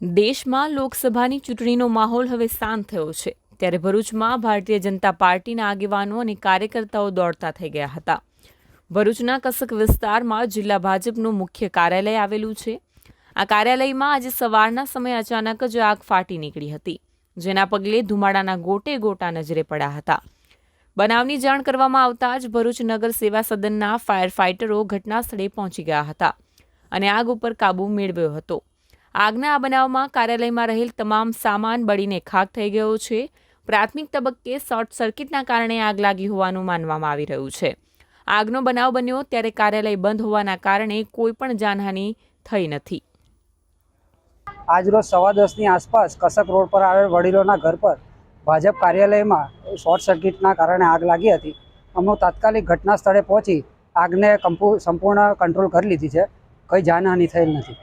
દેશમાં લોકસભાની ચૂંટણીનો માહોલ હવે શાંત થયો છે. ત્યારે ભરૂચમાં ભારતીય જનતા પાર્ટીના આગેવાનો અને કાર્યકર્તાઓ દોડતા થઈ ગયા હતા. ભરૂચના કસક વિસ્તારમાં જિલ્લા ભાજપનું મુખ્ય કાર્યાલય આવેલું છે. આ કાર્યાલયમાં આજે સવારના સમયે અચાનક જ આગ ફાટી નીકળી હતી, જેના પગલે ધુમાડાના ગોટે ગોટા નજરે પડ્યા હતા. બનાવની જાણ કરવામાં આવતા જ ભરૂચ નગર સેવા સદનના ફાયર ફાઇટરો ઘટનાસ્થળે પહોંચી ગયા હતા અને આગ ઉપર કાબૂ મેળવ્યો હતો. આગના આ બનાવમાં કાર્યાલયમાં રહેલ તમામ સામાન બળીને ખાક થઈ ગયો છે. પ્રાથમિક તબક્કે શોર્ટ સર્કિટના કારણે આગ લાગી હોવાનું માનવામાં આવી રહ્યું છે. આગનો બનાવ બન્યો ત્યારે કાર્યાલય બંધ હોવાના કારણે કોઈપણ જાનહાનિ થઈ નથી. આજરોજ સવા દસની આસપાસ કસક રોડ પર આવેલ વડીલોના ઘર પર ભાજપ કાર્યાલયમાં શોર્ટ સર્કિટના કારણે આગ લાગી હતી. અમે તાત્કાલિક ઘટના સ્થળે પહોંચી આગને સંપૂર્ણ કંટ્રોલ કરી લીધી છે. કંઈ જાનહાનિ થયેલ નથી.